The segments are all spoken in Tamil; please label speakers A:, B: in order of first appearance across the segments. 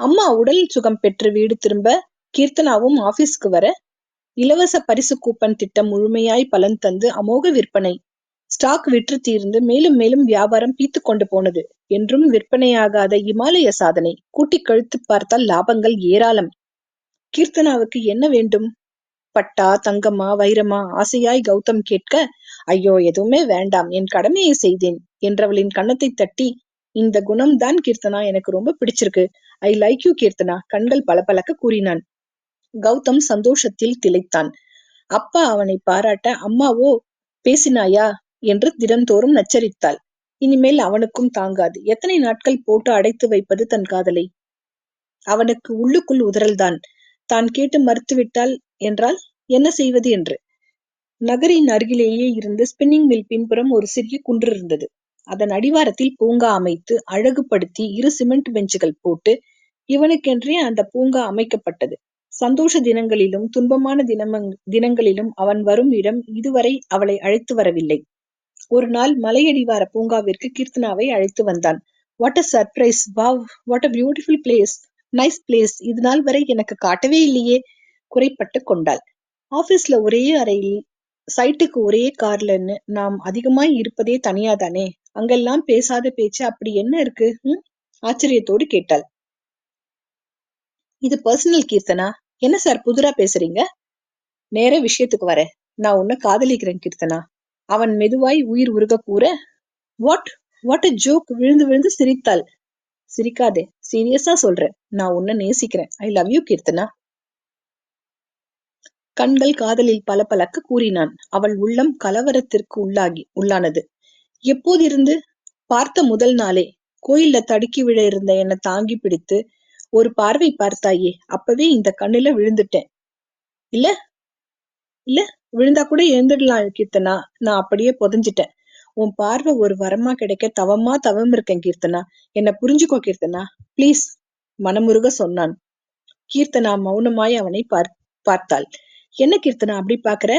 A: அம்மா உடல் சுகம் பெற்று வீடு திரும்ப கீர்த்தனாவும் ஆபீஸ்க்கு வர இலவச பரிசு கூப்பன் திட்டம் முழுமையாய் பலன் தந்து அமோக விற்பனை. ஸ்டாக் விற்று தீர்ந்து மேலும் மேலும் வியாபாரம் பீத்து கொண்டு போனது. என்றும் விற்பனையாகாத இமாலய சாதனை. கூட்டி கழுத்து பார்த்தால் லாபங்கள் ஏராளம். கீர்த்தனாவுக்கு என்ன வேண்டும்? பட்டா தங்கம்மா வைரமா ஆசையாய் கௌதம் கேட்க ஐயோ எதுவுமே வேண்டாம் என் கடமையை செய்தேன் என்றவளின் கன்னத்தை தட்டி இந்த குணம்தான் கீர்த்தனா எனக்கு ரொம்ப பிடிச்சிருக்கு. ஐ லைக் யூ கீர்த்தனா கண்கள் பளபளக்க கூறினான். கௌதம் சந்தோஷத்தில் திளைத்தான். அப்பா அவனை பாராட்ட அம்மாவோ பேசினாயா என்று தினந்தோறும் நச்சரித்தாள். இனிமேல் அவனுக்கும் தாங்காது. எத்தனை நாட்கள் போட்டு அடைத்து வைப்பது தன் காதலை? அவனுக்கு உள்ளுக்குள் உதறல்தான். தான் கேட்டு மறுத்துவிட்டால் என்றால் என்ன செய்வது என்று? நகரின் அருகிலேயே இருந்து ஸ்பின்னிங் மில் பின்புறம் ஒரு சிறிய குன்று இருந்தது அதன் அடிவாரத்தில் பூங்கா அமைத்து அழகுபடுத்தி இரு சிமெண்ட் பெஞ்சுகள் போட்டு இவனுக்கென்றே அந்த பூங்கா அமைக்கப்பட்டது. சந்தோஷ தினங்களிலும் துன்பமான தினமங் தினங்களிலும் அவன் வரும் இடம் இதுவரை அவளை அழைத்து வரவில்லை. ஒரு நாள் மலையடிவார பூங்காவிற்கு கீர்த்தனாவை அழைத்து வந்தான். What a surprise wow what a beautiful place nice place இது நாள் வரை எனக்கு காட்டவே இல்லையே! குறைப்பட்டு கொண்டாள். ஆபீஸ்ல ஒரே அறையில் சைட்டுக்கு ஒரே கார்லன்னு நாம் அதிகமாய் இருப்பதே தனியாதானே? அங்கெல்லாம் பேசாத பேச்சு அப்படி என்ன இருக்கு ஆச்சரியத்தோடு கேட்டாள். இது பர்சனல் கீர்த்தனா? என்ன சார் புதுரா பேசுறீங்க? நேர விஷயத்துக்கு வர நான் உன்னை காதலிக்கிறேன் கீர்த்தனா. அவன் மெதுவாய் உயிர் உருக கூற வாட் வாட் அ ஜோக் விழுந்து விழுந்து சிரித்தாள். சிரிக்காதே சீரியஸா சொல்றேன். நான் உன்னை நேசிக்கிறேன். I love you Keerthana. கண்கள் காதலில் பல பலக்க கூறினான். அவள் உள்ளம் கலவரத்திற்கு உள்ளாகி உள்ளானது. எப்போதிருந்து? பார்த்த முதல் நாளே. கோயில்ல தடுக்கி விழ இருந்த என்ன தாங்கி பிடித்து ஒரு பார்வை பார்த்தாயே அப்பவே இந்த கண்ணுல விழுந்துட்டேன். இல்ல இல்ல விழுந்தா கூட எழுந்துடலாம் கீர்த்தனா நான் அப்படியே புதஞ்சிட்டேன். உன் பார்வை ஒரு வரமா கிடைக்க தவமா தவம் இருக்கேன் கீர்த்தனா. என்ன புரிஞ்சுக்கோ கீர்த்தனா. ப்ளீஸ் மனமுருக சொன்னான். கீர்த்தனா மௌனமாய் அவனை பார் பார்த்தாள். என்ன கீர்த்தனா அப்படி பாக்குற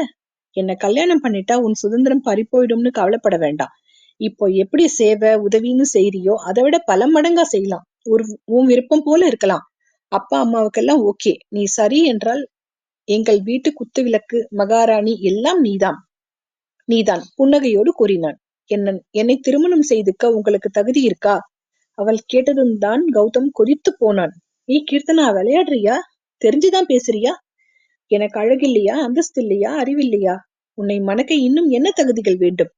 A: என்ன கல்யாணம் பண்ணிட்டா உன் சுதந்திரம் பறி போயிடும்னு கவலைப்பட வேண்டாம். இப்போ எப்படி சேவை உதவின்னு செய்யறியோ அதை விட பல மடங்கா செய்யலாம். ஒரு உன் விருப்பம் போல இருக்கலாம். அப்பா அம்மாவுக்கெல்லாம் ஓகே. நீ சரி என்றால் எங்கள் வீட்டு குத்து விளக்கு மகாராணி எல்லாம் நீதான் நீதான். புன்னகையோடு கூறினான். என்ன என்னை திருமணம் செய்துக்க உங்களுக்கு தகுதி இருக்கா? அவள் கேட்டதும் தான் கௌதம் கொதித்து போனான். நீ கீர்த்தனா விளையாடுறியா? தெரிஞ்சுதான் பேசுறியா? எனக்கு அழகில்லையா? அந்தஸ்து இல்லையா அறிவில்லையா? உன்னை மணக்க இன்னும் என்ன தகுதிகள் வேண்டும்?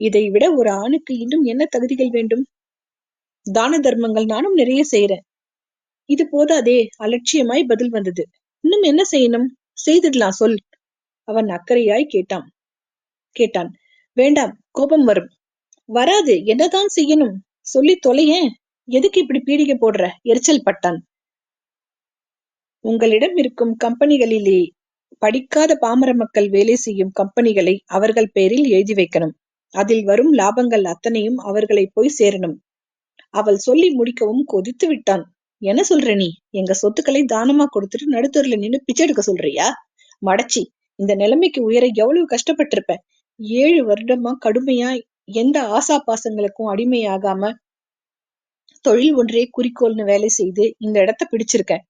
A: இதை விட ஒரு ஆணுக்கு இன்னும் என்ன தகுதிகள் வேண்டும்? தான தர்மங்கள் நானும் நிறைய செய்யறேன் இது போதாதே அலட்சியமாய் பதில் வந்தது. இன்னும் என்ன செய்யணும்? செய்திடலாம் சொல். அவன் அக்கறையாய் கேட்டான். கேட்டான். வேண்டாம் கோபம் வரும். வராது என்னதான் செய்யணும்? சொல்லி தொலையேன் எதுக்கு இப்படி பீடிகை போடுற? எரிச்சல் பட்டான். உங்களிடம் இருக்கும் கம்பெனிகளிலே படிக்காத பாமர மக்கள் வேலை செய்யும் கம்பெனிகளை அவர்கள் பெயரில் எழுதி வைக்கணும். அதில் வரும் லாபங்கள் அத்தனையும் அவர்களை போய் சேரணும். அவள் சொல்லி முடிக்கவும் கொதித்து விட்டான். என்ன சொல்ற நீ? எங்க சொத்துக்களை தானமா கொடுத்துட்டு நடுத்தூர்ல நின்னு பிச்சை எடுக்க சொல்றியா? மடச்சி இந்த நிலைமைக்கு உயர எவ்வளவு கஷ்டப்பட்டிருப்ப? ஏழு வருடமா கடுமையா எந்த ஆசா பாசங்களுக்கும் அடிமையாகாம தொழில் ஒன்றே குறிக்கோள்னு வேலை செய்து இந்த இடத்த பிடிச்சிருக்கேன்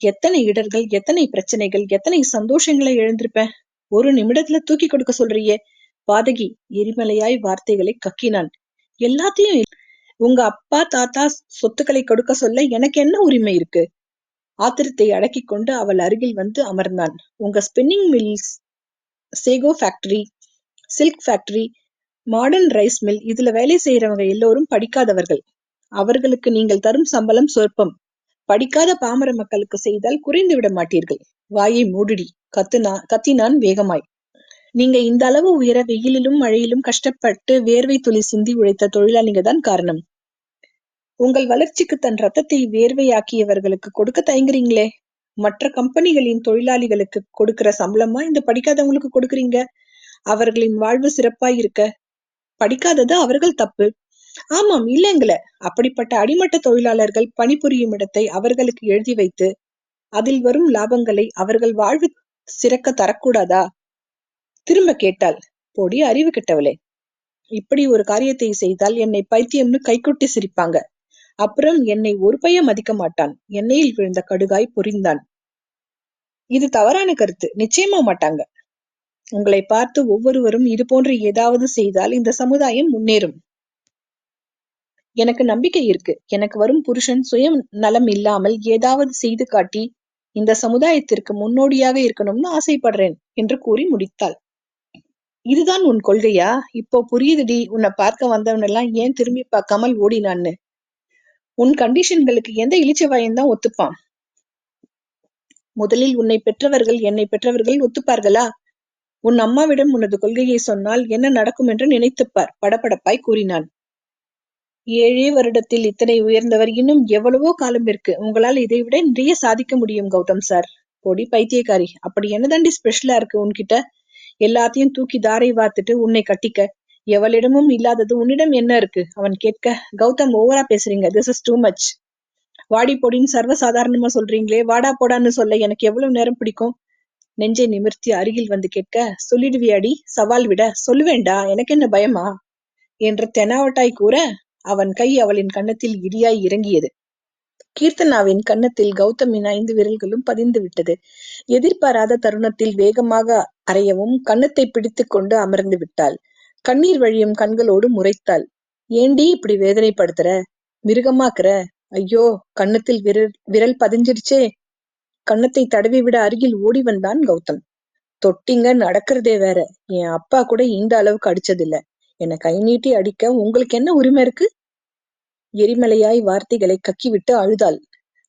A: எத்தனை இடர்கள் எத்தனை பிரச்சனைகள் எத்தனை சந்தோஷங்களை எழுந்திருப்ப ஒரு நிமிடத்துல தூக்கி கொடுக்க சொல்றியே? பாதகி எரிமலையாய் வார்த்தைகளை கக்கினான் எல்லாத்தையும் உங்க அப்பா தாத்தா சொத்துக்களை கொடுக்க சொல்ல எனக்கு என்ன உரிமை இருக்கு? ஆத்திரத்தை அடக்கி கொண்டு அவள் அருகில் வந்து அமர்ந்தான். உங்க spinning mills sago factory silk factory modern rice mill இதுல வேலை செய்யறவங்க எல்லோரும் படிக்காதவர்கள். அவர்களுக்கு நீங்கள் தரும் சம்பளம் சொற்பம். படிக்காத பாமர மக்களுக்கு செய்தால் குறைந்து விட மாட்டீர்கள். வாயை மூடிடி. கத்துனா கத்தினான் வேகமாய். நீங்க இந்த அளவு உயர வெயிலிலும் மழையிலும் கஷ்டப்பட்டு வேர்வை துளி சிந்தி உழைத்த தொழிலாளிங்க தான் காரணம். உங்கள் வளர்ச்சிக்கு தன் ரத்தத்தை வேர்வையாக்கியவர்களுக்கு கொடுக்க தயங்குறீங்களே? மற்ற கம்பெனிகளின் தொழிலாளிகளுக்கு கொடுக்கிற சம்பளமா? இந்த படிக்காதவங்களுக்கு கொடுக்குறீங்க? அவர்களின் வாழ்வு சிறப்பாய் இருக்க படிக்காதது அவர்கள் தப்பு. ஆமாம் இல்லைங்கள. அப்படிப்பட்ட அடிமட்ட தொழிலாளர்கள் பணிபுரியும் இடத்தை அவர்களுக்கு எழுதி வைத்து அதில் வரும் லாபங்களை அவர்கள் வாழ்வு சிறக்க தரக்கூடாதா? திரும்ப கேட்டாள் போடி அறிவு கெட்டவளே. இப்படி ஒரு காரியத்தை செய்தால் என்னை பைத்தியம்னு கைகொட்டி சிரிப்பாங்க. அப்புறம் என்னை ஒரு பைய மதிக்க மாட்டான். எண்ணெயில் விழுந்த கடுகாய் பொரிந்தான். இது தவறான கருத்து. நிச்சயமா மாட்டாங்க. உங்களை பார்த்து ஒவ்வொருவரும் இது போன்று ஏதாவது செய்தால் இந்த சமுதாயம் முன்னேறும். எனக்கு நம்பிக்கை இருக்கு. எனக்கு வரும் புருஷன் சுய நலம் இல்லாமல் ஏதாவது செய்து காட்டி இந்த சமுதாயத்திற்கு முன்னோடியாக இருக்கணும்னு ஆசைப்படுறேன் என்று கூறி முடித்தாள். இதுதான் உன் கொள்கையா? இப்போ புரியுதுடி. உன்னை பார்க்க வந்தவனெல்லாம் ஏன் திரும்பி பார்க்காமல் ஓடினான்னு. உன் கண்டிஷன்களுக்கு எந்த இளிச்சவாயன் தான் ஒத்துப்பான்? முதலில் உன்னை பெற்றவர்கள் என்னை பெற்றவர்கள் ஒத்துப்பார்களா? உன் அம்மாவிடம் உனது கொள்கையை சொன்னால் என்ன நடக்கும் என்று நினைத்துப்பார் படபடப்பாய் கூறினான். ஏழே வருடத்தில் இத்தனை உயர்ந்தவர் இன்னும் எவ்வளவோ காலம் இருக்கு உங்களால் இதைவிட நிறைய சாதிக்க முடியும் கௌதம் சார். பொடி பைத்தியக்காரி அப்படி என்னதாண்டி ஸ்பெஷலா இருக்கு உன்கிட்ட? எல்லாத்தையும் தூக்கி தாரை வார்த்துட்டு உன்னை கட்டிக்க எவளிடமும் இல்லாதது உன்னிடம் என்ன இருக்கு? அவன் கேட்க கௌதம் ஓவரா பேசுறீங்க. திஸ் இஸ் டூ மச் வாடி பொடின்னு சர்வசாதாரணமா சொல்றீங்களே. வாடா போடான்னு சொல்ல எனக்கு எவ்வளவு நேரம் பிடிக்கும்? நெஞ்சை நிமிர்த்தி அருகில் வந்து கேட்க சொல்லிடுவியாடி? சவால் விட சொல்லுவேண்டா. எனக்கு என்ன பயமா? என்று தெனாவட்டாய் கூற அவன் கை அவளின் கன்னத்தில் இடியாய் இறங்கியது. கீர்த்தனாவின் கன்னத்தில் கௌதமின் ஐந்து விரல்களும் பதிந்து விட்டது. எதிர்பாராத தருணத்தில் வேகமாக அறையவும் கன்னத்தை பிடித்துக் கொண்டு அமர்ந்து விட்டாள். கண்ணீர் வழியும் கண்களோடு முறைத்தாள். ஏண்டி இப்படி வேதனைப்படுத்துற? மிருகமாக்குற? ஐயோ கன்னத்தில் விரல் விரல் பதிஞ்சிருச்சே. கன்னத்தை தடவி விட அருகில் ஓடி வந்தான் கௌதம். தொட்டிங்க நடக்கிறதே வேற. என் அப்பா கூட இந்த அளவுக்கு அடிச்சதில்ல. என்னை கை நீட்டி அடிக்க உங்களுக்கு என்ன உரிமை இருக்கு? எரிமலையாய் வார்த்தைகளை கக்கிவிட்டு அழுதாள்.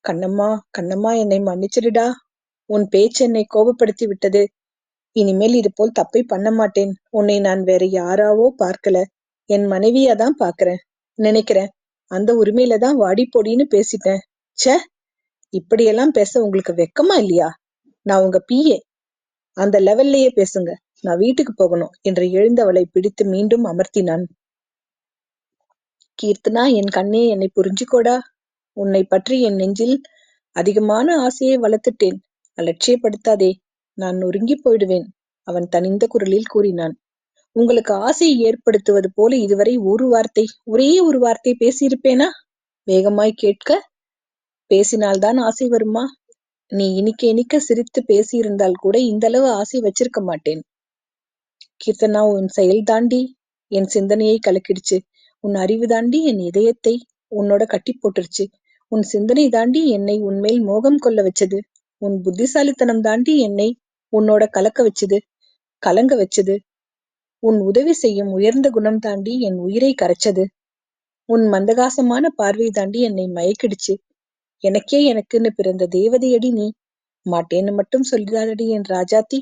A: கண்ணம்மா கண்ணம்மா என்னை மன்னிச்சிடுடா. உன் பேச்சு என்னை கோபப்படுத்தி விட்டது. இனிமேல் இது போல் தப்பை பண்ண மாட்டேன். உன்னை நான் வேற யாராவோ பார்க்கல. என் மனைவியா தான் பாக்குறேன் நினைக்கிறேன். அந்த உரிமையில தான் வாடி பொடின்னு பேசிட்டேன். ச்சே! இப்படியெல்லாம் பேச உங்களுக்கு வெக்கமா இல்லையா? நான் உங்க பிஏ அந்த லெவல்லையே பேசுங்க. நான் வீட்டுக்கு போகணும் என்று எழுந்தவளை பிடித்து மீண்டும் அமர்த்தினான். கீர்த்தனா என் கண்ணே என்னை புரிஞ்சுக்கோடா. உன்னை பற்றி என் நெஞ்சில் அதிகமான ஆசையை வளர்த்துட்டேன். அலட்சியப்படுத்தாதே. நான் நொறுங்கி போயிடுவேன் அவன் தனிந்த குரலில் கூறினான். உங்களுக்கு ஆசையை ஏற்படுத்துவது போல இதுவரை ஒரு வார்த்தை ஒரே ஒரு வார்த்தை பேசியிருப்பேனா? வேகமாய் கேட்க பேசினால்தான் ஆசை வருமா? நீ இனிக்க இனிக்க சிரித்து பேசியிருந்தால் கூட இந்த அளவு ஆசை வச்சிருக்க மாட்டேன். கீர்த்தனா உன் செயல் தாண்டி என் சிந்தனையை கலக்கிடுச்சு. உன் அறிவு தாண்டி என் இதயத்தை உன்னோட கட்டி போட்டுருச்சு உன் சிந்தனை தாண்டி என்னை உன்மேல் மோகம் கொள்ள வச்சது. உன் புத்திசாலித்தனம் தாண்டி என்னை உன்னோட கலக்க வச்சது கலங்க வச்சது. உன் உதவி செய்யும் உயர்ந்த குணம் தாண்டி என் உயிரை கரைச்சது. உன் மந்தகாசமான பார்வை தாண்டி என்னை மயக்கிடுச்சு. எனக்கே எனக்குன்னு பிறந்த தேவதையடி நீ. மாட்டேன்னு மட்டும் சொல்லிடாதடி என் ராஜாத்தி.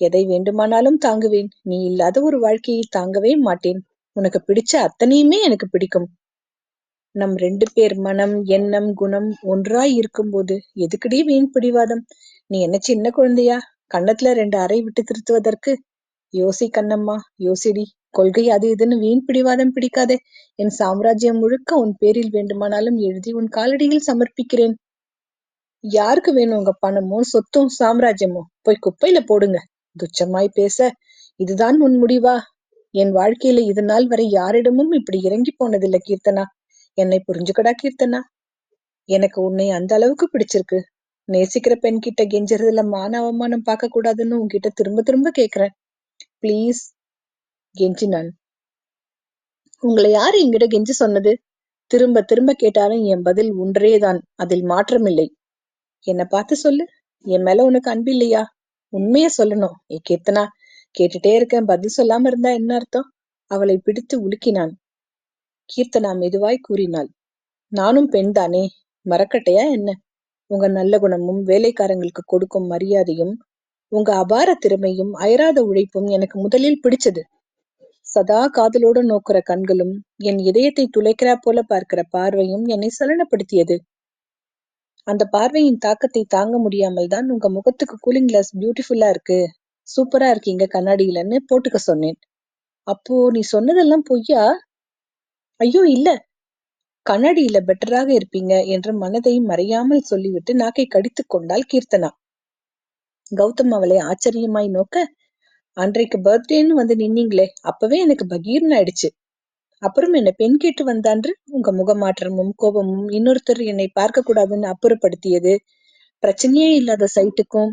A: எதை வேண்டுமானாலும் தாங்குவேன். நீ இல்லாத ஒரு வாழ்க்கையை தாங்கவே மாட்டேன். உனக்கு பிடிச்ச அத்தனையுமே எனக்கு பிடிக்கும். நம் ரெண்டு பேர் மனம் எண்ணம் குணம் ஒன்றாய் இருக்கும்போது எதுக்குடி வீண் பிடிவாதம்? நீ என்ன சின்ன குழந்தையா? கன்னத்துல ரெண்டு அறை விட்டு திருத்துவதற்கு? யோசி கண்ணம்மா யோசிடி கொள்கை அது இதுன்னு வீண் பிடிவாதம் பிடிக்காதே. என் சாம்ராஜ்யம் முழுக்க உன் பேரில் வேண்டுமானாலும் எழுதி உன் காலடியில் சமர்ப்பிக்கிறேன். யாருக்கு வேணும் உங்க பணமும் சொத்தும் சாம்ராஜ்யமும் போய் குப்பையில போடுங்க. துச்சமாய் பேச இதுதான் உன் முடிவா? என் வாழ்க்கையில இது நாள் வரை யாரிடமும் இப்படி இறங்கி போனதில்லை கீர்த்தனா. என்னை புரிஞ்சுக்கடா கீர்த்தனா. எனக்கு உன்னை அந்த அளவுக்கு பிடிச்சிருக்கு. நேசிக்கிற பெண் கிட்ட கெஞ்சறதுல மான அவமானம் பார்க்க கூடாதுன்னு உன்கிட்ட திரும்ப திரும்ப கேக்குறேன். ப்ளீஸ் கெஞ்சினான் உங்களை யாரு என்கிட்ட கெஞ்சி சொன்னது? திரும்ப திரும்ப கேட்டாலும் என் பதில் ஒன்றேதான். அதில் மாற்றமில்லை. என்ன பார்த்து சொல்லு. என் மேல உனக்கு அன்பு இல்லையா? உண்மைய சொல்லணும். ஏ கேத்தனா? கேட்டுட்டே இருக்கேன். பதில் சொல்லாம இருந்தா என்ன அர்த்தம்? அவளை பிடித்து உலுக்கினான். கீர்த்தனா மெதுவாய் கூறினாள். நானும் பெண் தானே மரக்கட்டையா என்ன? உங்க நல்ல குணமும் வேலைக்காரங்களுக்கு கொடுக்கும் மரியாதையும் உங்க அபார திறமையும் அயராத உழைப்பும் எனக்கு முதலில் பிடிச்சது. சதா காதலோடு நோக்குற கண்களும் என் இதயத்தை துளைக்கிறா போல பார்க்கிற பார்வையும் என்னை சலனப்படுத்தியது. அந்த பார்வையின் தாக்கத்தை தாங்க முடியாமல் தான் உங்க முகத்துக்கு கூலிங் கிளாஸ் பியூட்டிஃபுல்லா இருக்கு சூப்பரா இருக்கீங்க கண்ணாடியிலன்னு போட்டுக்க சொன்னேன். அப்போ நீ சொன்னதெல்லாம் பொய்யா? ஐயோ இல்ல. கண்ணாடியில பெட்டராக இருப்பீங்க என்று மனதை மறையாமல் சொல்லிவிட்டு நாக்கை கடித்துக் கொண்டாள் கீர்த்தனா. கௌதம் அவளை ஆச்சரியமாய் நோக்க அன்றைக்கு பர்த்டேன்னு வந்து நின்னீங்களே அப்பவே எனக்கு பகீர்னு ஆயிடுச்சு. அப்புறம் என்ன பெண் கேட்டு வந்தான்று உங்க முகமாற்றமும் கோபமும் இன்னொருத்தர் என்னை பார்க்க கூடாதுன்னு அப்புறப்படுத்தியது. பிரச்சனையே இல்லாத சைட்டுக்கும்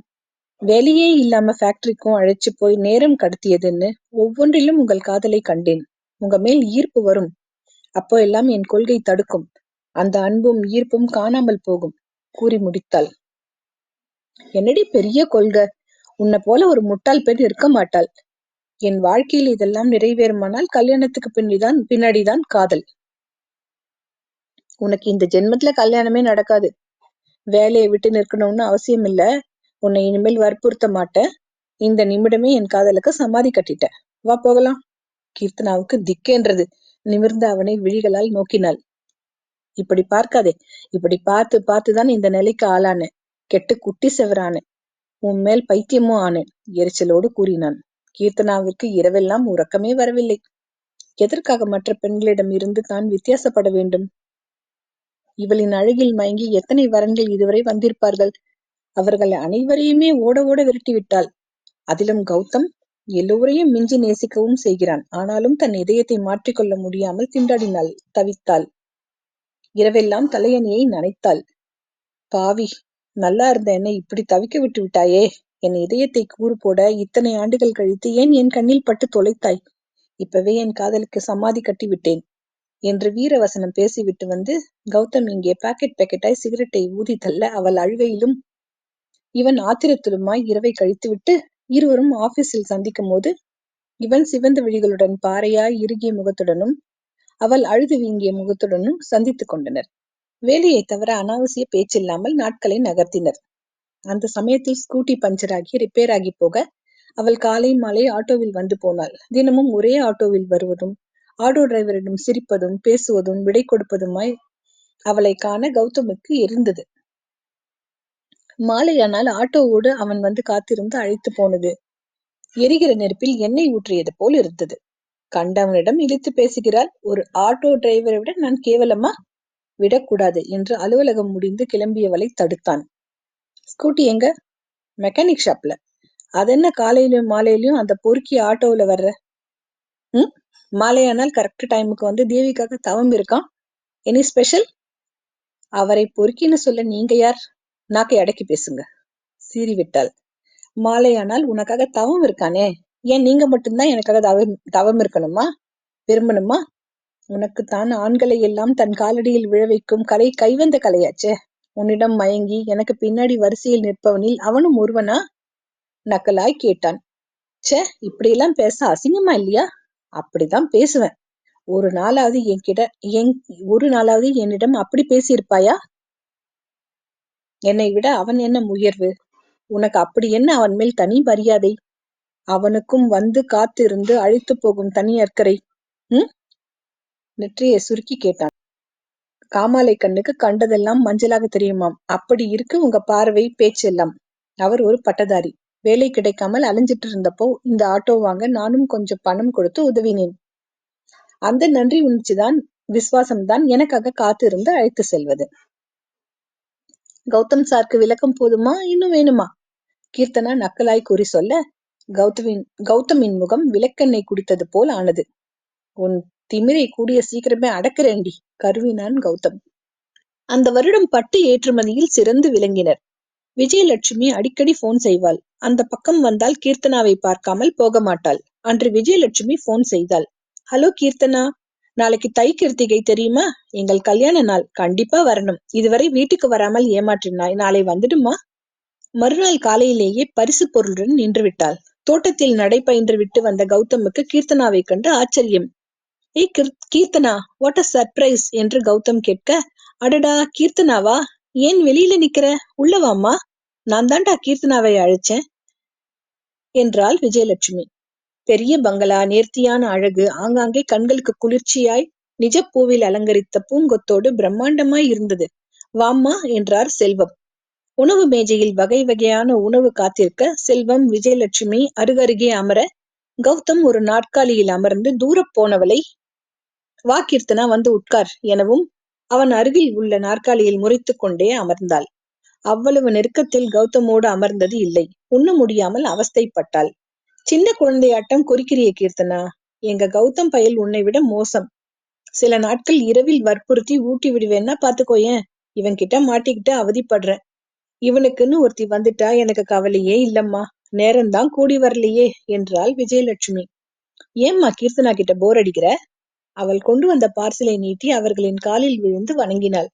A: வேலையே இல்லாம ஃபேக்டரிக்கும் அழைச்சு போய் நேரம் கடத்தியதுன்னு ஒவ்வொன்றிலும் உங்கள் காதலை கண்டேன். உங்க மேல் ஈர்ப்பு வரும். அப்போ எல்லாம் என் கொள்கை தடுக்கும். அந்த அன்பும் ஈர்ப்பும் காணாமல் போகும் கூறி முடித்தாள். என்னடி பெரிய கொள்கை? உன்னை போல ஒரு முட்டாள் பெண் இருக்க மாட்டாள். என் வாழ்க்கையில் இதெல்லாம் நிறைவேறுமானால் கல்யாணத்துக்கு பின்னிதான் பின்னாடிதான் காதல். உனக்கு இந்த ஜென்மத்துல கல்யாணமே நடக்காது. வேலையை விட்டு நிற்கணும்னு அவசியம் இல்ல. உன்னை இனிமேல் வற்புறுத்த மாட்டேன். இந்த நிமிடமே என் காதலுக்கு சமாதி கட்டிட்ட வா போகலாம். கீர்த்தனாவுக்கு திக்கேன்றது. நிமிர்ந்த அவனை விழிகளால் நோக்கினாள். இப்படி பார்க்காதே இப்படி பார்த்து பார்த்துதான் இந்த நிலைக்கு ஆளானேன் கெட்டு குட்டி செவரானேன் உன் மேல் பைத்தியமும் ஆனேன் எரிச்சலோடு கூறினான். கீர்த்தனாவிற்கு இரவெல்லாம் உறக்கமே வரவில்லை. எதற்காக மற்ற பெண்களிடம் இருந்து தான் வித்தியாசப்பட வேண்டும்? இவளின் அழகில் மயங்கி எத்தனை வரன்கள் இதுவரை வந்திருப்பார்கள்? அவர்கள் அனைவரையுமே ஓட ஓட விரட்டிவிட்டாள். அதிலும் கௌதம் எல்லோரையும் மிஞ்சி நேசிக்கவும் செய்கிறான். ஆனாலும் தன் இதயத்தை மாற்றிக்கொள்ள முடியாமல் திண்டாடினாள் தவித்தாள். இரவெல்லாம் தலையணியை நனைத்தாள். பாவி நல்லா இருந்த என்னை இப்படி தவிக்க விட்டு விட்டாயே. என் இதயத்தை கூறு போட இத்தனை ஆண்டுகள் கழித்து ஏன் என் கண்ணில் பட்டு தொலைத்தாய்? இப்பவே என் காதலுக்கு சமாதி கட்டி விட்டேன். என்று வீரவசனம் பேசிவிட்டு வந்து கௌதம் இங்கே பாக்கெட் பாக்கெட்டாய் சிகரெட்டை ஊதி தள்ள அவள் அழுகையிலும் இவன் ஆத்திரத்திலுமாய் இரவை கழித்துவிட்டு இருவரும் ஆபீஸில் சந்திக்கும் போது இவன் சிவந்த விழிகளுடன் பாறையாய் இறுகிய முகத்துடனும் அவள் அழுது வீங்கிய முகத்துடனும் சந்தித்துக் கொண்டனர். வேலையை தவிர அனாவசிய பேச்சில்லாமல் நாட்களை நகர்த்தினர். அந்த சமயத்தில் ஸ்கூட்டி பஞ்சர் ஆகி ரிப்பேர் ஆகி போக அவள் காலை மாலை ஆட்டோவில் வந்து போனாள். தினமும் ஒரே ஆட்டோவில் வருவதும் ஆட்டோ டிரைவரிடம் சிரிப்பதும் பேசுவதும் விடை கொடுப்பதுமாய் அவளை காண கௌதமுக்கு இருந்தது. மாலையானால் ஆட்டோவோடு அவன் வந்து காத்திருந்து அழைத்து போனது. எரிகிற நெருப்பில் எண்ணெய் ஊற்றியது போல் இருந்தது. கண்டவனிடம் இழித்து பேசுகிறாள் ஒரு ஆட்டோ டிரைவரை விட நான் கேவலமா? விடக்கூடாது என்று அலுவலகம் முடிந்து கிளம்பியவளை தடுத்தான். ஸ்கூட்டி எங்க? மெக்கானிக் ஷாப்ல. அதென்ன காலையிலயும் மாலையிலயும் அந்த பொறுக்கி ஆட்டோவில் வர்ற? ம்? மாலையானால் கரெக்ட் டைமுக்கு வந்து தேவிக்காக தவம் இருக்கான்? Any special? அவரை பொறுக்கின்னு சொல்ல நீங்க யார்? நாக்கை அடக்கி பேசுங்க. சீறி விட்டாள் மாலையானால் உனக்காக தவம் இருக்கானே? ஏன் நீங்க மட்டும்தான் எனக்காக தவம் தவம் இருக்கணுமா? விரும்பணுமா? உனக்குத்தான் ஆண்களை எல்லாம் தன் காலடியில் விழ வைக்கும் கலை கைவந்த கலையாச்சே. உன்னிடம் மயங்கி எனக்கு பின்னாடி வரிசையில் நிற்பவனில் அவனும் ஒருவனா? நக்கலாய் கேட்டான். ச்சே இப்படியெல்லாம் பேச அசிங்கமா இல்லையா? அப்படிதான் பேசுவேன். ஒரு நாளாவது என்கிட்ட என் ஒரு நாளாவது என்னிடம் அப்படி பேசியிருப்பாயா? என்னை விட அவன் என்ன உயர்வு உனக்கு அப்படி என்ன அவன் மேல் தனி மரியாதை? அவனுக்கும் வந்து காத்திருந்து அழித்து போகும் தனி அக்கறை. ம்? நெற்றியை சுருக்கி கேட்டான். காமாலை கண்ணுக்கு கண்டதெல்லாம் மஞ்சளாக தெரியுமாம். அப்படி இருக்கு உங்க பார்வை பேச்செல்லாம். அவர் ஒரு பட்டதாரி. வேலை கிடைக்காமல் அலைஞ்சிட்டு இருந்தப்போ இந்த ஆட்டோ வாங்க நானும் கொஞ்சம் பணம் கொடுத்து உதவினேன். அந்த நன்றி உணர்ச்சிதான் விசுவாசம்தான் எனக்காக காத்திருந்து அழைத்து செல்வது. கௌதம் சார்க்கு விளக்கம் போதுமா? இன்னும் வேணுமா? கீர்த்தனா நக்கலாய் கூறி சொல்ல கௌதமின் கௌதமின் முகம் விளக்கெண்ணெய் குடித்தது போல் ஆனது. உன் திமிரை கூடிய சீக்கிரமே அடக்கிறேண்டி கருவினான் கௌதம். அந்த வருடம் பட்டு ஏற்றுமதியில் சிறந்து விளங்கினர். விஜயலட்சுமி அடிக்கடி போன் செய்வாள். அந்த பக்கம் வந்தால் கீர்த்தனாவை பார்க்காமல் போக மாட்டாள் அன்று விஜயலட்சுமி போன் செய்தாள். ஹலோ கீர்த்தனா நாளைக்கு தை கிருத்திகை தெரியுமா? எங்கள் கல்யாண நாள் கண்டிப்பா வரணும். இதுவரை வீட்டுக்கு வராமல் ஏமாற்றினாய். நாளை வந்துடுமா? மறுநாள் காலையிலேயே பரிசு பொருளுடன் நின்று விட்டாள். தோட்டத்தில் நடைபயின்று விட்டு வந்த கௌதமுக்கு கீர்த்தனாவை கண்டு ஆச்சரியம். ஏ கீர்த்தனா வாட் அ சர்ப்ரைஸ் என்று கௌதம் கேட்க அடடா கீர்த்தனாவா? ஏன் வெளியில நிக்கிற? உள்ளவாமா நான் தான்டா கீர்த்தனாவை அழைச்சேன் என்றாள் விஜயலட்சுமி. பெரிய பங்களா நேர்த்தியான அழகு ஆங்காங்கே கண்களுக்கு குளிர்ச்சியாய் நிஜப் பூவில் அலங்கரித்த பூங்கொத்தோடு பிரம்மாண்டமாய் இருந்தது. வாம்மா என்றார் செல்வம். உணவு மேஜையில் வகை வகையான உணவு காத்திருக்க செல்வம் விஜயலட்சுமி அருகருகே அமர கௌதம் ஒரு நாற்காலியில் அமர்ந்து தூரப் போனவளை வா கீர்த்தனா வந்து உட்கார் எனவும் அவன் அருகில் உள்ள நாற்காலியில் முறைத்துக் கொண்டே அமர்ந்தாள். அவ்வளவு நெருக்கத்தில் கௌதமோடு அமர்ந்தது இல்லை. உண்ண முடியாமல் அவஸ்தைப்பட்டாள். சின்ன குழந்தையாட்டம் குறிக்கிறிய கீர்த்தனா எங்க கௌதம் பயல் உன்னை விட மோசம். சில நாட்கள் இரவில் வற்புறுத்தி ஊட்டி விடுவேன்னா பாத்துக்கோயேன் இவன் கிட்ட மாட்டிக்கிட்டு அவதிப்படுறேன். இவனுக்குன்னு ஒருத்தி வந்துட்டா எனக்கு கவலையே இல்லம்மா. நேரம்தான் கூடி வரலையே என்றாள் விஜயலட்சுமி. ஏம்மா கீர்த்தனா கிட்ட போர் அடிக்கிற? அவள் கொண்டு வந்த பார்சலை நீட்டி அவர்களின் காலில் விழுந்து வணங்கினாள்.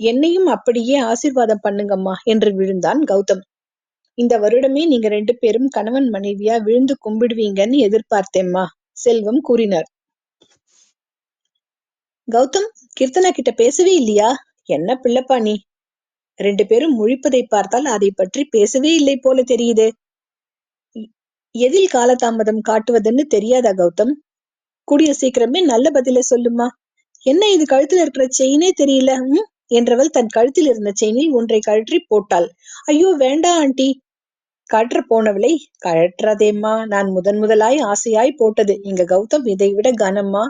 A: என்னையும் அப்படியே ஆசிர்வாதம் பண்ணுங்கம்மா என்று விழுந்தான் கௌதம். இந்த வருடமே நீங்க ரெண்டு பேரும் கணவன் மனைவியா விழுந்து கும்பிடுவீங்கன்னு எதிர்பார்த்தேம்மா செல்வம் கூறினார். கௌதம் கீர்த்தனா கிட்ட பேசவே இல்லையா? என்ன பிள்ளைப்பா நீ? ரெண்டு பேரும் முழிப்பதை பார்த்தால் அதை பற்றி பேசவே இல்லை போல தெரியுது. எதில் காலதாமதம் காட்டுவதுன்னு தெரியாதா கௌதம்? கூடிய சீக்கிரமே நல்ல பதில சொல்லுமா. என்ன இது கழுத்துல இருக்கிற செயினே தெரியல உம் என்றவள் தன் கழுத்தில் இருந்த செயினில் ஒன்றை கழற்றி போட்டாள். ஐயோ வேண்டா ஆண்டி. கழற்ற போனவளை கழற்றாதேம்மா. நான் முதன் முதலாய் ஆசையாய் போட்டது. இங்க கௌதம் இதை விட கனமா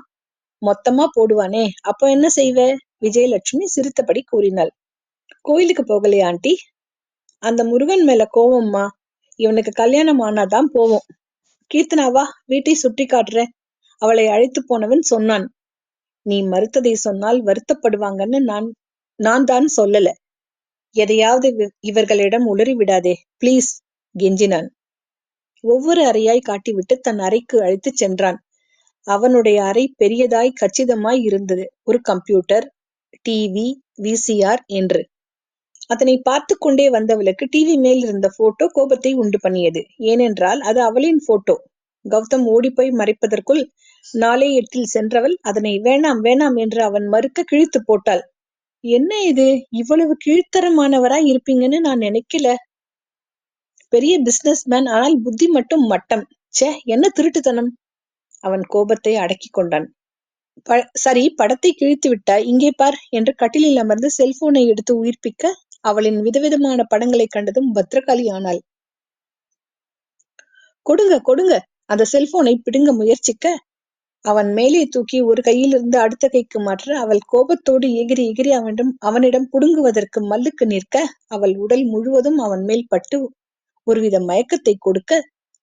A: மொத்தமா போடுவானே. அப்போ என்ன செய்வ? விஜயலட்சுமி சிரித்தபடி கூறினாள். கோயிலுக்கு போகலையா ஆண்டி. அந்த முருகன் மேல கோவம்மா. இவனுக்கு கல்யாணம் ஆனாதான் போவோம். கீர்த்தனாவா வீட்டை சுட்டி காட்டுறேன். அவளை அழைத்து போனவன் சொன்னான். நீ மறுத்ததை சொன்னால் வருத்தப்படுவாங்கன்னு நான் நான் தான் சொல்லல. எதையாவது இவர்களிடம் உளறி விடாதே பிளீஸ் கெஞ்சினான். ஒவ்வொரு அறையாய் காட்டிவிட்டு தன் அறைக்கு அழைத்துச் சென்றான். அவனுடைய அறை பெரியதாய் கச்சிதமாய் இருந்தது. ஒரு கம்ப்யூட்டர் டிவி விசிஆர் என்று. அதனை பார்த்து கொண்டே வந்தவளுக்கு டிவி மேல் இருந்த போட்டோ கோபத்தை உண்டு பண்ணியது. ஏனென்றால் அது அவளின் போட்டோ கௌதம் ஓடிப்போய் மறைப்பதற்குள் நாளை எட்டில் சென்றவள் அதனை வேணாம் வேணாம் என்று அவன் மறுக்க கிழித்து போட்டாள். என்ன இது? இவ்வளவு கீழ்த்தரமானவராய் இருப்பீங்கன்னு நான் நினைக்கல. பெரிய பிசினஸ் மேன் ஆனால் புத்தி மட்டும் மட்டம். சே என்ன திருட்டுத்தனம்? அவன் கோபத்தை அடக்கி கொண்டான். சரி படத்தை கிழித்து விட்டாய். இங்கே பார் என்று கட்டிலில் அமர்ந்து செல்போனை எடுத்து உயிர்ப்பிக்க அவளின் விதவிதமான படங்களை கண்டதும் பத்ரகாளி ஆனாள். கொடுங்க கொடுங்க. அந்த செல்போனை பிடுங்க முயற்சிக்க அவன் மேலே தூக்கி ஒரு கையிலிருந்து அடுத்த கைக்கு மாற்ற அவள் கோபத்தோடு எகிரி எகிரி அவனிடம் அவனிடம் புடுங்குவதற்கு மல்லுக்கு நிற்க அவள் உடல் முழுவதும் அவன் மேல் பட்டு ஒருவித மயக்கத்தை கொடுக்க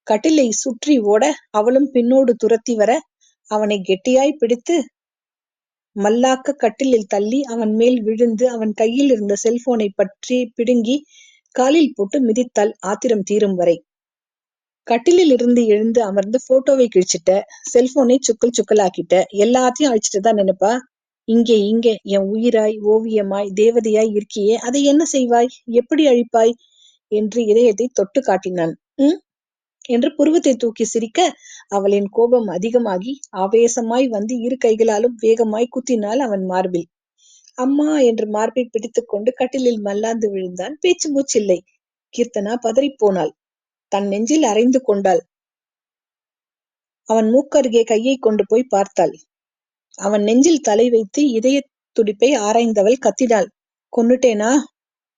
A: கட்டிலை சுற்றி ஓட அவளும் பின்னோடு துரத்தி வர அவனை கெட்டியாய் பிடித்து மல்லாக்க கட்டிலில் தள்ளி அவன் மேல் விழுந்து அவன் கையில் இருந்த செல்போனை பற்றி பிடுங்கி காலில் போட்டு மிதித்தாள் ஆத்திரம் தீரும் வரை. கட்டிலில் இருந்து எழுந்து அமர்ந்து போட்டோவை கிழிச்சிட்ட செல்போனை சுக்கல் சுக்கலாக்கிட்ட எல்லாத்தையும் அழிச்சிட்டு தான் நினைப்பா? இங்கே இங்கே என் உயிராய் ஓவியமாய் தேவதையாய் இருக்கியே அதை என்ன செய்வாய்? எப்படி அழிப்பாய்? என்று இதயத்தை தொட்டு காட்டினான். உம் என்று புருவத்தை தூக்கி சிரிக்க அவளின் கோபம் அதிகமாகி ஆவேசமாய் வந்து இரு கைகளாலும் வேகமாய் குத்தினாள் அவன் மார்பில். அம்மா என்று மார்பை பிடித்துக்கொண்டு கட்டிலில் மல்லாந்து விழுந்தான். பேச்சு மூச்சில்லை கீர்த்தனா பதறிப்போனாள் தன் நெஞ்சில் அரைந்து கொண்டாள். அவன் மூக்கருகே கையை கொண்டு போய் பார்த்தாள். அவன் நெஞ்சில் தலை வைத்து இதய துடிப்பை ஆராய்ந்தவள் கத்தினாள். கொன்னுட்டேனா?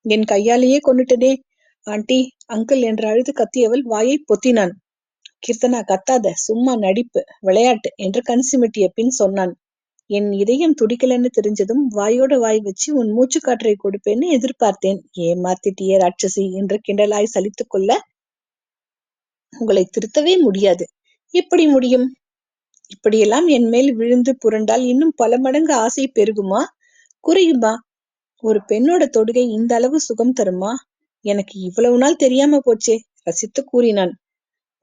A: என் கையாலேயே கொன்னுட்டனே. ஆண்டி அங்கிள் என்று அழுது கத்தியவள் வாயை பொத்தினான். கீர்த்தனா கத்தாத. சும்மா நடிப்பு விளையாட்டு என்று கண் சிமிட்டிய பின் சொன்னான். என் இதயம் துடிக்கலன்னு தெரிஞ்சதும் வாயோட வாய் வச்சு உன் மூச்சு காற்றை கொடுப்பேன்னு எதிர்பார்த்தேன். ஏமாத்திட்டியே ராட்சசி என்று கிண்டலாய் சலித்துக்கொள்ள உங்களை திருத்தவே முடியாது. எப்படி முடியும்? இப்படியெல்லாம் என் மேல் விழுந்து புரண்டால் இன்னும் பல மடங்கு ஆசை பெருகுமா? குறையுமா? ஒரு பெண்ணோட தொடுகை இந்த அளவு சுகம் தருமா? எனக்கு இவ்வளவு நாள் தெரியாம போச்சே ரசித்து கூறினான்.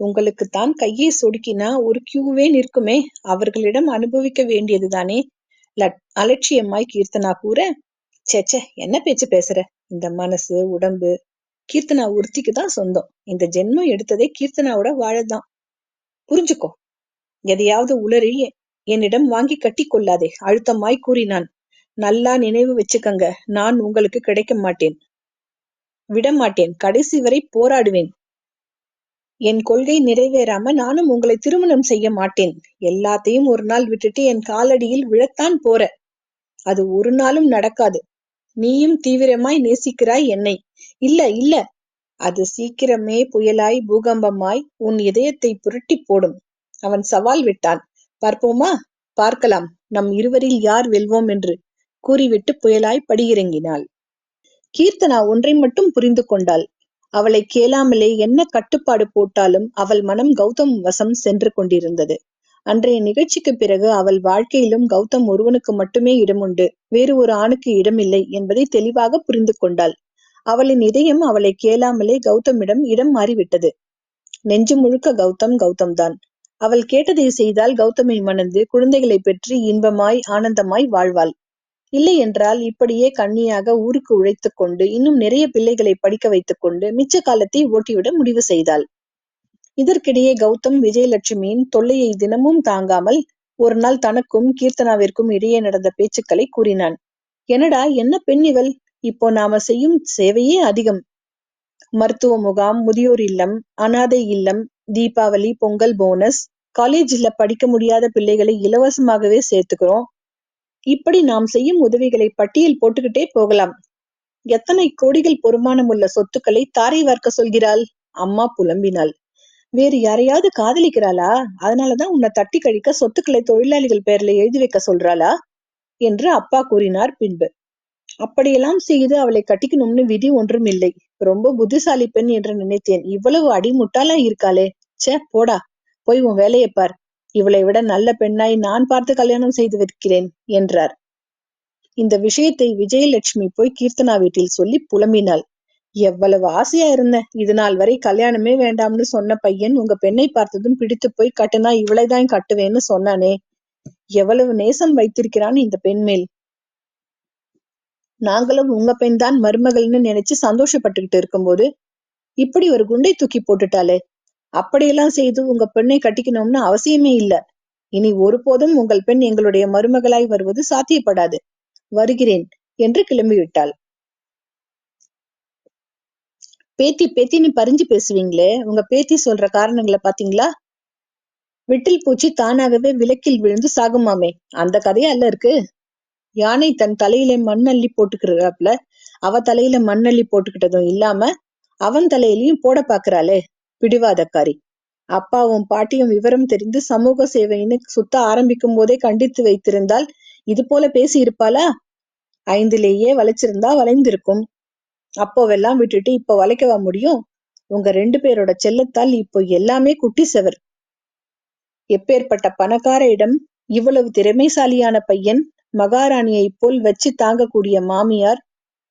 A: உங்களுக்குத்தான் கையை சொடுக்கினா ஒரு கியூவே நிற்குமே அவர்களிடம் அனுபவிக்க வேண்டியதுதானே? அலட்சியமாய் கீர்த்தனா கூற சேச்ச என்ன பேச்சு பேசுற? இந்த மனசு உடம்பு கீர்த்தனா ஒருத்திக்கு தான் சொந்தம். இந்த ஜென்மம் எடுத்ததே கீர்த்தனாவோட வாழதான். புரிஞ்சுக்கோ எதையாவது உளறி என்னிடம் வாங்கி கட்டி கொள்ளாதே அழுத்தமாய் கூறினான். நல்லா நினைவு வச்சுக்கங்க நான் உங்களுக்கு கிடைக்க மாட்டேன். விடமாட்டேன் கடைசி வரை போராடுவேன். என் கொள்கை நிறைவேறாம நானும் உங்களை திருமணம் செய்ய மாட்டேன். எல்லாத்தையும் ஒரு நாள் விட்டுட்டு என் காலடியில் விழத்தான் போற. அது ஒரு நாளும் நடக்காது. நீயும் தீவிரமாய் நேசிக்கிறாய் என்னை. இல்ல இல்ல. அது சீக்கிரமே புயலாய் பூகம்பமாய் உன் இதயத்தை புரட்டி போடும். அவன் சவால் விட்டான். பார்ப்போமா? பார்க்கலாம். நம் இருவரில் யார் வெல்வோம் என்று கூறிவிட்டு புயலாய் படியிறங்கினாள். கீர்த்தனா ஒன்றை மட்டும் புரிந்து கொண்டாள். அவளை கேளாமலே என்ன கட்டுப்பாடு போட்டாலும் அவள் மனம் கௌதம் வசம் சென்று கொண்டிருந்தது. அன்றைய நிகழ்ச்சிக்குப் பிறகு அவள் வாழ்க்கையிலும் கௌதம் ஒருவனுக்கு மட்டுமே இடம் உண்டு வேறு ஒரு ஆணுக்கு இடமில்லை என்பதை தெளிவாக புரிந்து கொண்டாள். அவளின் இதயம் அவளை கேளாமலே கௌதமிடம் இடம் மாறிவிட்டது. நெஞ்சு முழுக்க கௌதம் கௌதம் தான் அவள் கேட்டதை செய்தால் கௌதமை மணந்து குழந்தைகளை பெற்று இன்பமாய் ஆனந்தமாய் வாழ்வாள். இல்லை என்றால் இப்படியே கண்ணியாக ஊருக்கு உழைத்துக் கொண்டு இன்னும் நிறைய பிள்ளைகளை படிக்க வைத்துக் கொண்டு மிச்ச காலத்தை ஓட்டிவிட முடிவு செய்தாள். இதற்கிடையே கௌதம் விஜயலட்சுமியின் தொல்லையை தினமும் தாங்காமல் ஒரு நாள் தனக்கும் கீர்த்தனாவிற்கும் இடையே நடந்த பேச்சுக்களை கூறினான். என்னடா என்ன பெண் இவள்? இப்போ நாம செய்யும் சேவையே அதிகம். மருத்துவ முகாம் முதியோர் இல்லம் அனாதை இல்லம் தீபாவளி பொங்கல் போனஸ் காலேஜ்ல படிக்க முடியாத பிள்ளைகளை இலவசமாகவே சேர்த்துக்கிறோம். இப்படி நாம் செய்யும் உதவிகளை பட்டியல் போட்டுக்கிட்டே போகலாம். எத்தனை கோடிகள் பொறுமானம் உள்ள சொத்துக்களை தாரை வார்க்க சொல்கிறாள்? அம்மா புலம்பினாள். வேறு யாரையாவது காதலிக்கிறாளா? அதனாலதான் உன்னை தட்டி கழிக்க சொத்துக்களை தொழிலாளிகள் பெயரில் எழுதி வைக்க சொல்றாளா? என்று அப்பா கூறினார் பின்பு. அப்படியெல்லாம் செய்து அவளை கட்டிக்கணும்னு விதி ஒன்றும் இல்லை ரொம்ப புத்திசாலி பெண் என்று நினைத்தேன். இவ்வளவு அடிமுட்டாளா இருக்காளே. சே போடா. போய் உன் வேலையை பார். இவளை விட நல்ல பெண்ணாய் நான் பார்த்து கல்யாணம் செய்து வைக்கிறேன் என்றார். இந்த விஷயத்தை விஜயலட்சுமி போய் கீர்த்தனா வீட்டில் சொல்லி புலம்பினாள். எவ்வளவு ஆசையா இருந்தேன் இது நாள் வரை கல்யாணமே வேண்டாம்னு சொன்ன பையன் உங்க பெண்ணை பார்த்ததும் பிடித்து போய் கட்டுனா இவளைதான் கட்டுவேன்னு சொன்னானே. எவ்வளவு நேசம் வைத்திருக்கிறான் இந்த பெண் மேல் நாங்களும் உங்க பெண் தான் மருமகள்னு நினைச்சு சந்தோஷப்பட்டுக்கிட்டு இருக்கும்போது இப்படி ஒரு குண்டை தூக்கி போட்டுட்டாலே அப்படியெல்லாம் செய்து உங்க பெண்ணை கட்டிக்கணும்னு அவசியமே இல்ல. இனி ஒருபோதும் உங்கள் பெண் எங்களுடைய மருமகளாய் வருவது சாத்தியப்படாது. வருகிறேன் என்று கிளம்பிவிட்டாள். பேத்தி பேத்தின்னு பறிஞ்சு பேசுவீங்களே உங்க பேத்தி சொல்ற காரணங்களை பாத்தீங்களா? விட்டில் பூச்சி தானாகவே விளக்கில் விழுந்து சாகுமாமே. அந்த கதையா அல்ல இருக்கு? யானை தன் தலையில மண்ணள்ளி போட்டுக்கிறாப்ல அவ தலையில மண்ணள்ளி போட்டுக்கிட்டதும் இல்லாம அவன் தலையிலையும் போட பாக்குறாளே பிடிவாதக்காரி. அப்பாவும் பாட்டியும் விவரம் தெரிந்து சமூக சேவைன்னு சுத்த ஆரம்பிக்கும் போதே கண்டித்து வைத்திருந்தால் இது போல பேசி இருப்பாளா ஐந்திலேயே வளைச்சிருந்தா வளைந்திருக்கும். அப்போவெல்லாம் விட்டுட்டு இப்ப வளைக்கவா முடியும்? உங்க ரெண்டு பேரோட செல்லத்தால் இப்போ எல்லாமே குட்டி செவர். எப்பேற்பட்ட பணக்கார இடம் இவ்வளவு திறமைசாலியான பையன் மகாராணியைப் போல் வச்சு தாங்கக்கூடிய மாமியார்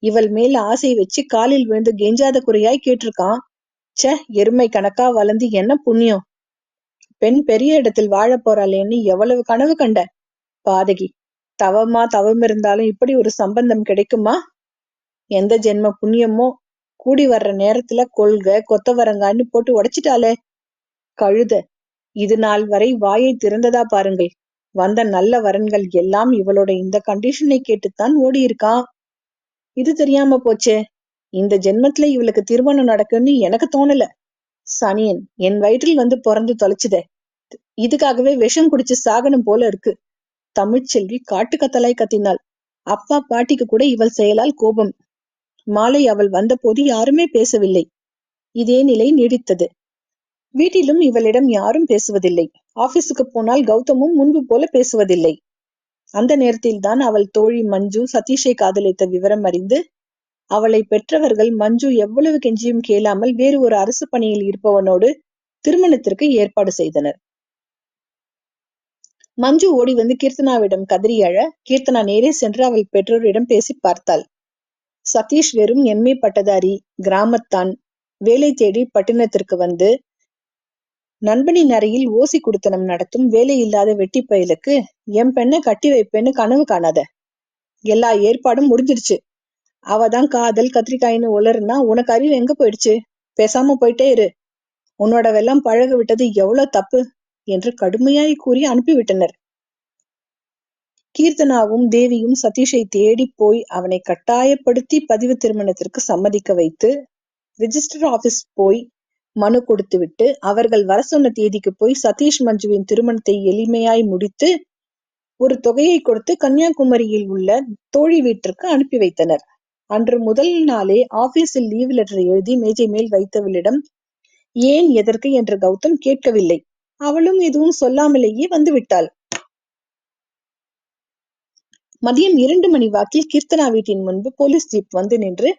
A: இவள் மேல் ஆசை வச்சு காலில் விழுந்து கெஞ்சாத குறையாய் கேட்டிருக்கான். ச எருமை கணக்கா வளர்ந்து என்ன புண்ணியம்? பெண் பெரிய இடத்தில் வாழ போறாளேன்னு எவ்வளவு கனவு கண்ட? பாதகி தவமா தவம் இருந்தாலும் இப்படி ஒரு சம்பந்தம் கிடைக்குமா? எந்த ஜென்ம புண்ணியமோ? கூடி வர்ற நேரத்துல கொள்க கொத்தவரங்கான்னு போட்டு உடைச்சிட்டாளே. கழுத இது நாள் வரை வாயை திறந்ததா பாருங்கள். வந்த நல்ல வரன்கள் எல்லாம் இவளோட இந்த கண்டிஷனை கேட்டுத்தான் ஓடி இருக்கான் இது தெரியாம போச்சே. இந்த ஜென்மத்துல இவளுக்கு திருமணம் நடக்குன்னு எனக்கு தோணல. சனியன் என் வயிற்றில் வந்து பிறந்து தொலைச்சுதே. இதுக்காகவே விஷம் குடிச்சு சாகனம் போல இருக்கு. தமிழ்ச்செல்வி காட்டு கத்தலாய் கத்தினாள். அப்பா பாட்டிக்கு கூட இவள் செயலால் கோபம். மாலை அவள் வந்தபோது யாருமே பேசவில்லை. இதே நிலை நீடித்தது. வீட்டிலும் இவளிடம் யாரும் பேசுவதில்லை. ஆபீஸுக்கு போனால் கௌதமும் முன்பு போல பேசுவதில்லை. அந்த நேரத்தில் தான் அவள் தோழி மஞ்சு சதீஷை காதலித்த விவரம் அறிந்து அவளை பெற்றவர்கள் மஞ்சு எவ்வளவு கெஞ்சியும் கேளாமல் வேறு ஒரு அரசு பணியில் இருப்பவனோடு திருமணத்திற்கு ஏற்பாடு செய்தனர். மஞ்சு ஓடி வந்து கீர்த்தனாவிடம் கதறி அழ கீர்த்தனா நேரே சென்று அவள் பெற்றோரிடம் பேசி பார்த்தாள். சதீஷ் வெறும் எம்ஏ பட்டதாரி கிராமத்தான் வேலை தேடி பட்டினத்திற்கு வந்து நண்பனின் அறையில் ஓசி குடுத்தனம் நடத்தும் வேலை இல்லாத வெட்டி பயலுக்கு என் பெண்ணை கட்டி வைப்பேன்னு கனவு காணாத. எல்லா ஏற்பாடும் முடிஞ்சிருச்சு அவதான் காதல் கத்திரிக்காயின்னு உளறுனா உனக்கு அறிவு எங்க போயிடுச்சு? பேசாம போயிட்டே இரு. உன்னோட வெள்ளம் பழக விட்டது எவ்வளவு தப்பு? என்று கடுமையாய் கூறி அனுப்பிவிட்டனர். கீர்த்தனாவும் தேவியும் சதீஷை தேடி போய் அவனை கட்டாயப்படுத்தி பதிவு திருமணத்திற்கு சம்மதிக்க வைத்து ரிஜிஸ்டர் ஆபீஸ் போய் மனு கொடுத்துவிட்டு அவர்கள் வர சொன்ன தேதிக்கு போய் சதீஷ் மஞ்சுவின் திருமணத்தை எளிமையாய் முடித்து ஒரு தொகையை கொடுத்து கன்னியாகுமரியில் உள்ள தோழி வீட்டிற்கு அனுப்பி வைத்தனர். அன்று முதல் நாளே ஆபீஸில் லீவ் லெட்டர் எழுதி மேஜை மேல் வைத்தவளிடம் ஏன் எதற்கு? என்று கௌதம் கேட்கவில்லை. அவளும் எதுவும் சொல்லாமலேயே வந்துவிட்டாள். மதியம் இரண்டு மணி வாக்கில் கீர்த்தனா வீட்டின் முன்பு போலீஸ் ஜீப் வந்து நின்று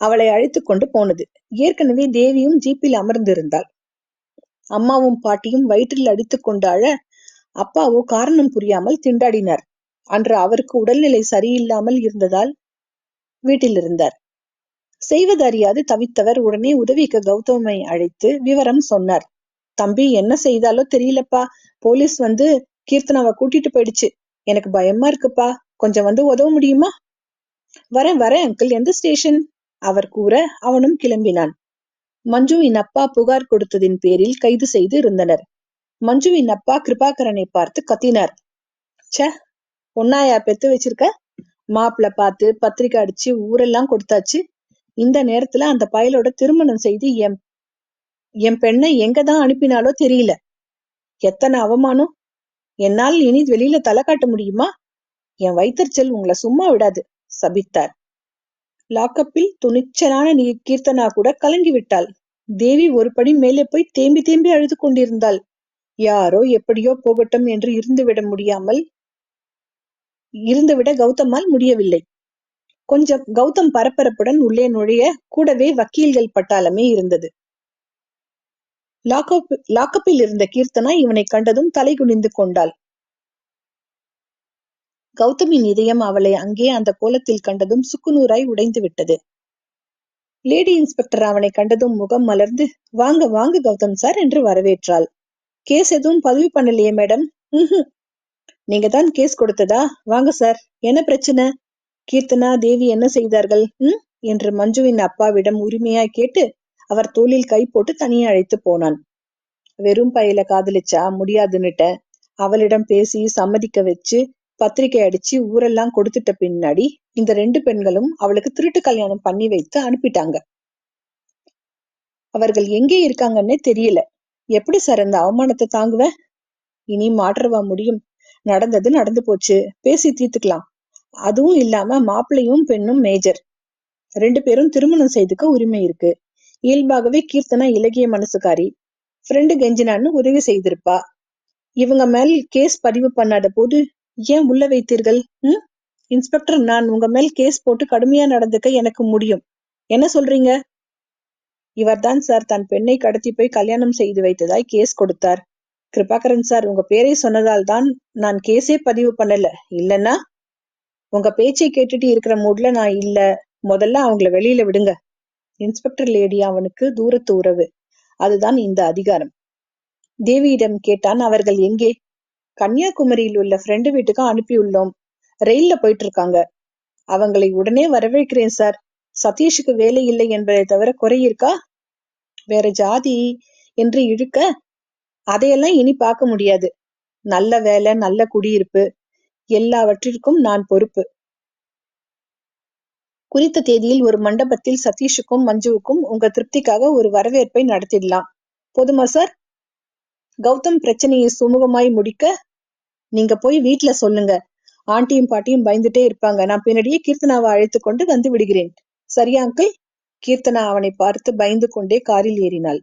A: அவளை அழைத்து கொண்டு போனது. ஏற்கனவே தேவியும் ஜீப்பில் அமர்ந்திருந்தாள். அம்மாவும் பாட்டியும் வயிற்றில் அடித்துக் கொண்டு அழ அப்பாவோ காரணம் புரியாமல் திண்டாடினார். அன்று அவருக்கு உடல்நிலை சரியில்லாமல் இருந்ததால் வீட்டில் இருந்தார் செய்வது அறியாது தவித்தவர் உடனே உதவிக்கு கௌதமை அழைத்து விவரம் சொன்னார். தம்பி என்ன செய்தாலோ தெரியலப்பா. போலீஸ் வந்து கீர்த்தனாவை கூட்டிட்டு போயிடுச்சு. எனக்கு பயமா இருக்குப்பா. கொஞ்சம் வந்து உதவ முடியுமா? வரேன் வரேன் அங்கிள். எந்த ஸ்டேஷன்? அவர் கூற அவனும் கிளம்பினான். மஞ்சுவின் அப்பா புகார் கொடுத்ததின் பேரில் கைது செய்து இருந்தனர். மஞ்சுவின் அப்பா கிருபாகரனை பார்த்து கத்தினார். ச பொண்ணாயா பெத்து வச்சிருக்க? மாப்பிள்ள பார்த்து பத்திரிக்கை அடிச்சு ஊரெல்லாம் கொடுத்தாச்சு. இந்த நேரத்துல அந்த பயலோட திருமணம் செய்து என் என் பெண்ணை எங்கதான் அனுப்பினாலோ தெரியல. எத்தனை அவமானம். என்னால் இனி வெளியில தலை காட்ட முடியுமா? என் வைத்தறிச்சல் உங்களை சும்மா விடாது சபித்தார். லாக்கப்பில் துணிச்சலான நீ கீர்த்தனா கூட கலங்கி விட்டாள் தேவி ஒருபடி மேலே போய் தேம்பி தேம்பி அழுது கொண்டிருந்தாள். யாரோ எப்படியோ போகட்டும் என்று இருந்துவிட முடியாமல் இருந்துவிட கௌதமால் முடியவில்லை. கொஞ்சம் கௌதம் பரபரப்புடன் உள்ளே நுழைய கூடவே வக்கீல்கள் பட்டாளமே இருந்தது. லாக்கப் லாக்கப்பில் இருந்த கீர்த்தனா இவனை கண்டதும் தலை குனிந்து கொண்டாள். கௌதமின் இதயம் அவளை அங்கே அந்த கோலத்தில் கண்டதும் சுக்குநூறாய் உடைந்து விட்டது. லேடி இன்ஸ்பெக்டர் அவனை கண்டதும் முகம் மலர்ந்து வாங்க வாங்க கௌதம் சார் என்று வரவேற்றாள். கேஸ் எதுவும் பதிவு பண்ணலையே மேடம். நீங்க தான் கேஸ் கொடுத்ததா? வாங்க சார். என்ன பிரச்சனை? கீர்த்தனா தேவி என்ன செய்தார்கள்? ம்? என்று மஞ்சுவின் அப்பாவிடம் உரிமையாய் கேட்டு அவர் தோளில் கை போட்டு தனியே அழைத்து போனான். வெறும் பையில காதலிச்சா முடியாதுன்னுட்ட. அவளிடம் பேசி சம்மதிக்க வச்சு பத்திரிகை அடிச்சு ஊரெல்லாம் கொடுத்துட்ட பின்னாடி இந்த ரெண்டு பெண்களும் அவளுக்கு திருட்டு கல்யாணம் பண்ணி வைத்து அனுப்பிட்டாங்க. அவர்கள் எங்கே இருக்காங்கன்னே தெரியல. எப்படி சார் அந்த அவமானத்தை தாங்குவேன் இனி மாற்றவா முடியும்? நடந்தது நடந்து போச்சு. பேசி தீர்த்துக்கலாம். அதுவும் இல்லாம மாப்பிள்ளையும் பெண்ணும் மேஜர். ரெண்டு பேரும் திருமணம் செய்துக்க உரிமை இருக்கு. இயல்பாகவே கீர்த்தனா இலகிய மனசுக்காரி. ஃப்ரெண்டு கெஞ்சினான்னு உதவி செய்திருப்பா. இவங்க மேல் கேஸ் பதிவு பண்ணாத போது ஏன் உள்ள வைத்தீர்கள்? ம்? இன்ஸ்பெக்டர் நான் உங்க மேல் கேஸ் போட்டு கடுமையா நடந்துக்க எனக்கு முடியும். என்ன சொல்றீங்க? இவர்தான் சார் தன் பெண்ணை கடத்தி போய் கல்யாணம் செய்து வைத்ததாய் கேஸ் கொடுத்தார். கிருபாகரன் சார் உங்க பேரை சொன்னதால் தான் நான் கேஸே பதிவு பண்ணல. இல்லன்னா? உங்க பேச்சை கேட்டுட்டு இருக்கிற மூட்ல நான் இல்ல. முதல்ல அவங்கள வெளியில விடுங்க. இன்ஸ்பெக்டர் லேடி அவனுக்கு தூரத்து உறவு. அதுதான் இந்த அதிகாரம். தேவியிடம் கேட்டான் அவர்கள் எங்கே? கன்னியாகுமரியில் உள்ள ஃப்ரெண்டு வீட்டுக்கு அனுப்பியுள்ளோம். ரயில்ல போயிட்டு இருக்காங்க அவங்களை உடனே வரவேற்கிறேன் சார் சதீஷுக்கு வேலை இல்லை என்பதை தவிர குறை இருக்கா? வேற ஜாதி என்று இழுக்க அதையெல்லாம் இனி பார்க்க முடியாது. நல்ல வேலை நல்ல குடியிருப்பு எல்லாவற்றிற்கும் நான் பொறுப்பு. குறித்த தேதியில் ஒரு மண்டபத்தில் சதீஷுக்கும் மஞ்சுவுக்கும் உங்க திருப்திக்காக ஒரு வரவேற்பை நடத்திடலாம். போதுமா சார் கௌதம் பிரச்சனையை சுமூகமாய் முடிக்க நீங்க போய் வீட்டுல சொல்லுங்க. ஆண்டியும் பாட்டியும் பயந்துட்டே இருப்பாங்க. நான் பின்னாடியே கீர்த்தனாவை அழைத்து கொண்டு வந்து விடுகிறேன். சரியா அங்கிள்? கீர்த்தனா அவனை பார்த்து பயந்து கொண்டே காரில் ஏறினாள்.